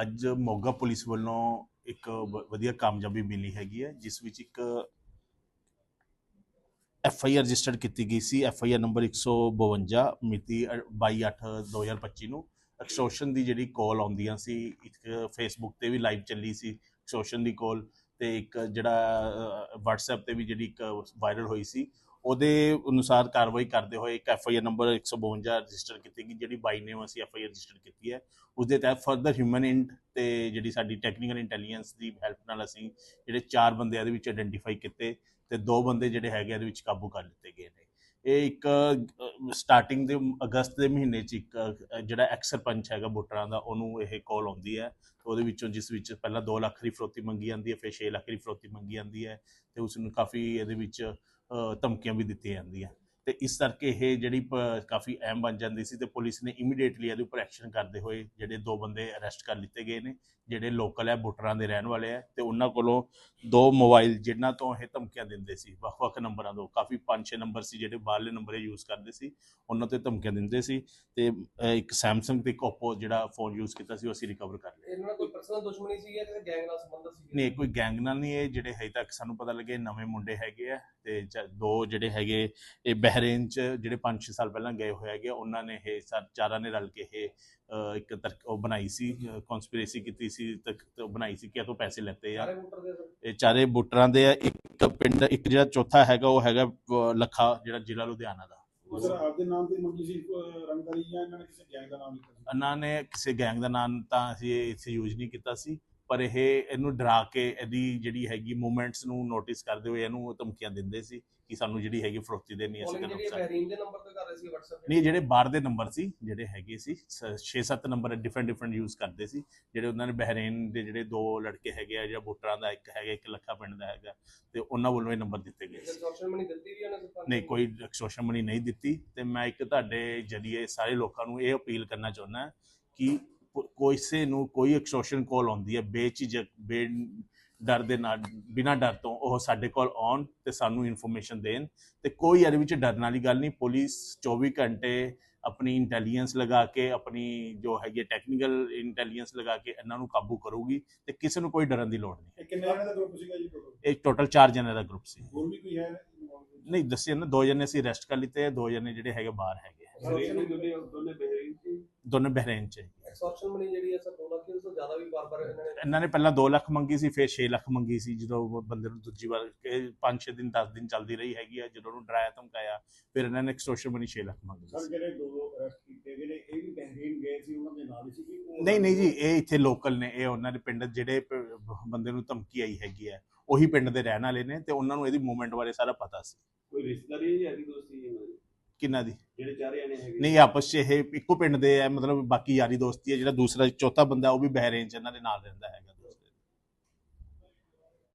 ਅੱਜ ਮੋਗਾ ਪੁਲਿਸ ਵੱਲੋਂ ਇੱਕ ਵਧੀਆ ਕਾਮਯਾਬੀ ਮਿਲੀ ਹੈਗੀ ਹੈ, ਜਿਸ ਵਿੱਚ ਇੱਕ ਐਫ ਆਈ ਆਰ ਰਜਿਸਟਰਡ ਕੀਤੀ ਗਈ ਸੀ, ਐਫ ਆਈ ਆਰ ਨੰਬਰ 152 ਮਿਤੀ 22/8/2025 ਨੂੰ। ਐਕਸਟੋਰਸ਼ਨ ਦੀ ਜਿਹੜੀ ਕਾਲ ਆਉਂਦੀਆਂ ਸੀ, ਇੱਕ ਫੇਸਬੁੱਕ ਤੇ ਵੀ ਲਾਈਵ ਚੱਲੀ ਸੀ ਐਕਸਟੋਰਸ਼ਨ ਦੀ ਕਾਲ ਤੇ ਇੱਕ ਜਿਹੜਾ WhatsApp ਤੇ ਵੀ ਜਿਹੜੀ ਇੱਕ ਵਾਇਰਲ ਹੋਈ ਸੀ ਉਹਦੇ ਅਨੁਸਾਰ ਕਾਰਵਾਈ ਕਰਦੇ ਹੋਏ ਇੱਕ F I R number 152 register ਕੀਤੀ ਗਈ, ਜਿਹੜੀ ਬਾਈ ਨੇਮ ਅਸੀਂ ਐਫ ਆਈ ਆਰ ਰਜਿਸਟਰ ਕੀਤੀ ਹੈ। ਉਸਦੇ ਤਹਿਤ ਫਰਦਰ ਹਿਊਮਨ ਇੰਟ ਤੇ ਜਿਹੜੀ ਸਾਡੀ ਟੈਕਨੀਕਲ ਇੰਟੈਲੀਜੈਂਸ ਦੀ ਹੈਲਪ ਨਾਲ ਅਸੀਂ ਜਿਹੜੇ ਚਾਰ ਬੰਦੇ ਇਹਦੇ ਵਿੱਚ ਆਇਡੈਂਟੀਫਾਈ ਕੀਤੇ ਤੇ ਦੋ ਬੰਦੇ ਜਿਹੜੇ ਹੈਗੇ ਇਹਦੇ ਵਿੱਚ ਕਾਬੂ ਕਰ ਲਿੱਤੇ ਗਏ ਨੇ। ਇਹ ਇੱਕ ਸਟਾਰਟਿੰਗ ਦੇ ਅਗਸਤ ਦੇ ਮਹੀਨੇ ਚ ਇੱਕ ਜਿਹੜਾ ਐਕਸ ਸਰਪੰਚ ਹੈਗਾ ਵੋਟਰਾਂ ਦਾ, ਉਹਨੂੰ ਇਹ ਕਾਲ ਆਉਂਦੀ ਹੈ ਉਹਦੇ ਵਿੱਚੋਂ ਜਿਸ ਵਿੱਚ ਪਹਿਲਾਂ 2 ਲੱਖ ਦੀ ਫਰੋਤੀ ਮੰਗੀ ਜਾਂਦੀ ਹੈ, ਫਿਰ 6 ਲੱਖ ਦੀ ਫਰੋਤੀ ਮੰਗੀ ਜਾਂਦੀ ਹੈ ਤੇ ਉਸ ਨੂੰ ਕਾਫੀ ਇਹਦੇ ਵਿੱਚ ਧਮਕੀਆਂ ਵੀ ਦਿੱਤੀਆਂ ਜਾਂਦੀਆਂ। ਤੇ ਇਸ ਕਰਕੇ ਇਹ ਜਿਹੜੀ ਕਾਫੀ ਅਹਿਮ ਬਣ ਜਾਂਦੀ ਸੀ ਤੇ ਪੁਲਿਸ ਨੇ ਇਮੀਡੀਏਟਲੀ ਇਹਦੇ ਉੱਪਰ ਐਕਸ਼ਨ ਕਰਦੇ ਹੋਏ ਜਿਹੜੇ ਦੋ ਬੰਦੇ ਅਰੈਸਟ ਕਰ ਲਿੱਤੇ ਗਏ ਨੇ ਜਿਹੜੇ ਲੋਕਲ ਹੈ ਵੋਟਰਾਂ ਦੇ ਰਹਿਣ ਵਾਲੇ ਹੈ ਤੇ ਉਹਨਾਂ ਕੋਲੋਂ ਦੋ ਮੋਬਾਈਲ ਜਿਨ੍ਹਾਂ ਤੋਂ ਇਹ ਧਮਕੀਆਂ ਦਿੰਦੇ ਸੀ ਵੱਖ-ਵੱਖ ਨੰਬਰਾਂ ਤੋਂ ਕਾਫੀ ਪੰਜ ਛੇ ਨੰਬਰ ਸੀ ਜਿਹੜੇ ਬਾਹਰਲੇ ਨੰਬਰ ਯੂਜ਼ ਕਰਦੇ ਸੀ ਉਹਨਾਂ ਤੇ ਧਮਕੀਆਂ ਦਿੰਦੇ ਸੀ ਤੇ ਇੱਕ ਸੈਮਸੰਗ ਤੇ ਇੱਕ Oppo ਜਿਹੜਾ ਫੋਨ ਯੂਜ਼ ਕੀਤਾ ਸੀ ਉਹ ਅਸੀਂ ਰਿਕਵਰ ਕਰ ਲਿਆ। ਇਹਨਾਂ ਨਾਲ ਕੋਈ ਪਰਸਨਲ ਦੁਸ਼ਮਣੀ ਸੀ ਜਾਂ ਕਿਸੇ ਗੈਂਗ ਨਾਲ ਸੰਬੰਧ ਸੀ ਨਹੀਂ ਕੋਈ ਗੈਂਗ ਨਾਲ ਨਹੀਂ ਇਹ ਜਿਹੜੇ ਹਜੇ ਤੱਕ ਸਾਨੂੰ ਪਤਾ ਲੱਗੇ ਨਵੇਂ ਮੁੰਡੇ ਹੈਗੇ ਆ ਤੇ ਦੋ ਜਿਹੜੇ ਹੈਗੇ ਇਹ ਬਹਿਰੇਨ ਚ ਜਿਹੜੇ 5-6 ਸਾਲ ਪਹਿਲਾਂ ਗਏ ਹੋਏ ਹੈਗੇ ਉਹਨਾਂ ਨੇ ਇਹ ਚਾਰਾਂ ਨੇ ਰਲ ਕੇ ਇਹ ਇੱਕ ਤਰਕ ਉਹ ਬਣਾਈ ਸੀ ਕਨਸਪੀਰੇਸੀ ਕੀਤੀ ਸੀ ਤੱਕ ਬਣਾਈ ਸੀ ਕਿ ਇਹ ਤੋਂ ਪੈਸੇ ਲੈਤੇ ਆ। ਇਹ ਚਾਰੇ ਵੋਟਰਾਂ ਦੇ ਆ ਇੱਕ ਪਿੰਡ ਇੱਕ ਜਿਹੜਾ ਚੌਥਾ ਹੈਗਾ ਉਹ ਹੈਗਾ ਲੱਖਾ ਜਿਹੜਾ ਜ਼ਿਲ੍ਹਾ ਲੁਧਿਆਣਾ ਦਾ। ਆਪਦੇ ਨਾਮ ਤੇ ਮੰਗੀ ਸੀ ਅਹ ਰੰਗਦਾਰੀ ਜਾਂ ਇਹਨਾਂ ਨੇ ਕਿਸੇ ਗੈਂਗ ਦਾ ਨਾਮ ਲਿਖਿਆ ਸੀ? ਇਹਨਾਂ ਨੇ ਕਿਸੇ ਗੈਂਗ ਦਾ ਨਾਮ ਤਾਂ ਅਸੀਂ ਇੱਥੇ ਯੂਜ਼ ਨਹੀਂ ਕੀਤਾ ਸੀ। ਪਰ ਇਹ ਇਹਨੂੰ ਡਰਾ ਕੇ ਇਹਦੀ ਜਿਹੜੀ ਹੈਗੀ ਮੂਵਮੈਂਟਸ ਨੂੰ ਨੋਟਿਸ ਕਰਦੇ ਹੋਏ ਇਹਨੂੰ ਧਮਕੀਆਂ ਦਿੰਦੇ ਸੀ ਕਿ ਸਾਨੂੰ ਜਿਹੜੀ ਹੈਗੀ ਫਰੋਤੀ ਦੇਣੀ ਅਸੀਂ ਤੈਨੂੰ ਜਿਹੜੀ ਬਹਿਰੀਨ ਦੇ ਨੰਬਰ ਤੇ ਕਰ ਰਹੇ ਸੀ WhatsApp ਤੇ। ਨਹੀਂ ਜਿਹੜੇ ਬਾਹਰ ਦੇ ਨੰਬਰ ਸੀ ਜਿਹੜੇ ਹੈਗੇ ਸੀ 6-7 ਨੰਬਰ ਡਿਫਰੈਂਟ ਡਿਫਰੈਂਟ ਯੂਜ਼ ਕਰਦੇ ਸੀ। ਜਿਹੜੇ ਉਹਨਾਂ ਨੇ ਬਹਿਰੇਨ ਦੇ ਜਿਹੜੇ ਦੋ ਲੜਕੇ ਹੈਗੇ ਆ ਜਾਂ ਵੋਟਰਾਂ ਦਾ ਇੱਕ ਹੈਗਾ ਇੱਕ ਲੱਖਾ ਪਿੰਡ ਦਾ ਹੈਗਾ ਤੇ ਉਹਨਾਂ ਵੱਲੋਂ ਇਹ ਨੰਬਰ ਦਿੱਤੇ ਗਏ ਸੀ। ਇਨਸਟਰਕਸ਼ਨ ਮਨੀ ਦਿੱਤੀ ਵੀ ਉਹਨੇ ਸਰਪੰਚ ਨਹੀਂ? ਕੋਈ ਐਕਸਟੋਰਸ਼ਨ ਮਨੀ ਨਹੀਂ ਦਿੱਤੀ ਤੇ ਮੈਂ ਇੱਕ ਤੁਹਾਡੇ ਜਰੀਏ ਸਾਰੇ ਲੋਕਾਂ ਨੂੰ ਇਹ ਅਪੀਲ ਕਰਨਾ ਚਾਹੁੰਦਾ ਕਿ ਕੋ- ਕਿਸੇ ਨੂੰ ਕੋਈ ਐਕਸਟੋਰਸ਼ਨ ਕਾਲ ਆਉਂਦੀ ਹੈ ਬੇਝਿਜਕ ਬੇ ਡਰ ਦੇ ਨਾਲ ਬਿਨਾਂ ਡਰ ਤੋਂ ਉਹ ਸਾਡੇ ਕੋਲ ਆਉਣ ਤੇ ਸਾਨੂੰ ਇਨਫੋਰਮੇਸ਼ਨ ਦੇਣ ਤੇ ਕੋਈ ਇਹਦੇ ਵਿੱਚ ਡਰਨ ਵਾਲੀ ਗੱਲ ਨਹੀਂ। ਪੁਲਿਸ 24 ਘੰਟੇ ਆਪਣੀ ਇੰਟੈਲੀਜੈਂਸ ਲਗਾ ਕੇ ਆਪਣੀ ਜੋ ਹੈਗੀ ਟੈਕਨੀਕਲ ਇੰਟੈਲੀਜੈਂਸ ਲਗਾ ਕੇ ਇਹਨਾਂ ਨੂੰ ਕਾਬੂ ਕਰੂਗੀ ਤੇ ਕਿਸੇ ਨੂੰ ਕੋਈ ਡਰਨ ਦੀ ਲੋੜ ਨਹੀਂ। ਇਹ ਕਿੰਨੇ ਜਣੇ ਦਾ ਗਰੁੱਪ ਸੀਗਾ ਜੀ ਟੋਟਲ ਇਹ ਟੋਟਲ 4 ਜਣੇ ਦਾ ਗਰੁੱਪ ਸੀ। ਹੋਰ ਵੀ ਕੋਈ ਹੈ? ਨਹੀਂ ਦੱਸਿਆ ਨਾ ਦੋ ਜਣੇ ਅਸੀਂ ਅਰੈਸਟ ਕਰ ਲਿੱਤੇ ਦੋ ਜਣੇ ਜਿਹੜੇ ਹੈਗੇ ਬਾਹਰ ਹੈਗੇ ਦੋਨੇ ਬਹਿਰੀਨ ਸੀ। ਦੋਨੇ ਬਹਿਰੇਨ ਚ ਹੈ। ਐਕਸਟੋਰਸ਼ਨ ਮਨੀ ਜਿਹੜੀ ਹੈ ਸਰ 2 ਲੱਖ ਤੋਂ ਜ਼ਿਆਦਾ ਵੀ ਬਾਰ-ਬਾਰ ਇਹਨਾਂ ਨੇ ਇਹਨਾਂ ਨੇ ਪਹਿਲਾਂ 2 ਲੱਖ ਮੰਗੀ ਸੀ ਫਿਰ 6 ਲੱਖ ਮੰਗੀ ਸੀ ਜਦੋਂ ਉਹ ਬੰਦੇ ਨੂੰ ਦੂਜੀ ਵਾਰ 5-6 ਦਿਨ 10 ਦਿਨ ਚੱਲਦੀ ਰਹੀ ਹੈਗੀ ਆ ਜਦੋਂ ਉਹਨੂੰ ਡਰਾਇਆ ਧਮਕਾਇਆ ਫਿਰ ਇਹਨਾਂ ਨੇ ਐਕਸਟੋਰਸ਼ਨ ਮਨੀ 6 ਲੱਖ ਮੰਗੀ ਸਰ ਜਿਹੜੇ ਦੋ ਲੋਕ ਅਰੈਸਟ ਕੀਤੇ ਗਏ ਨੇ ਇਹ ਵੀ ਬਹਿਰੀਨ ਗਏ ਸੀ ਉਹਨਾਂ ਦੇ ਨਾਲ ਸੀ ਕਿ ਨਹੀਂ ਨਹੀਂ ਜੀ ਇਹ ਇੱਥੇ ਲੋਕਲ ਨੇ ਇਹ ਉਹਨਾਂ ਦੇ ਪਿੰਡ ਜਿਹੜੇ ਬੰਦੇ ਨੂੰ ਧਮਕੀ ਆਈ ਹੈਗੀ ਆ ਉਹੀ ਪਿੰਡ ਦੇ ਰਹਿਣ ਵਾਲੇ ਨੇ ਤੇ ਉਹਨਾਂ ਨੂੰ ਇਹਦੀ ਮੂਵਮੈਂਟ ਬਾਰੇ ਸਾਰਾ ਪਤਾ ਸੀ ਕੋਈ ਰਿਸ਼ਤੇਦਾਰੀ ਹੈ ਜਾਂ ਦੋਸਤੀ ਹੈ? ਕਿੰਨਾ ਦੀ? ਜਿਹੜੇ ਚਾਰ ਜਣੇ ਹੈਗੇ ਨਹੀਂ ਆਪਸ 'ਚ ਇਹ ਇੱਕੋ ਪਿੰਡ ਦੇ ਆ ਮਤਲਬ ਬਾਕੀ ਯਾਰੀ ਦੋਸਤੀ ਹੈ ਜਿਹੜਾ ਦੂਸਰਾ ਚੌਥਾ ਬੰਦਾ ਉਹ ਵੀ ਬਹਿਰੇਨ ਚ ਇਹਨਾਂ ਦੇ ਨਾਲ ਰਹਿੰਦਾ ਹੈਗਾ।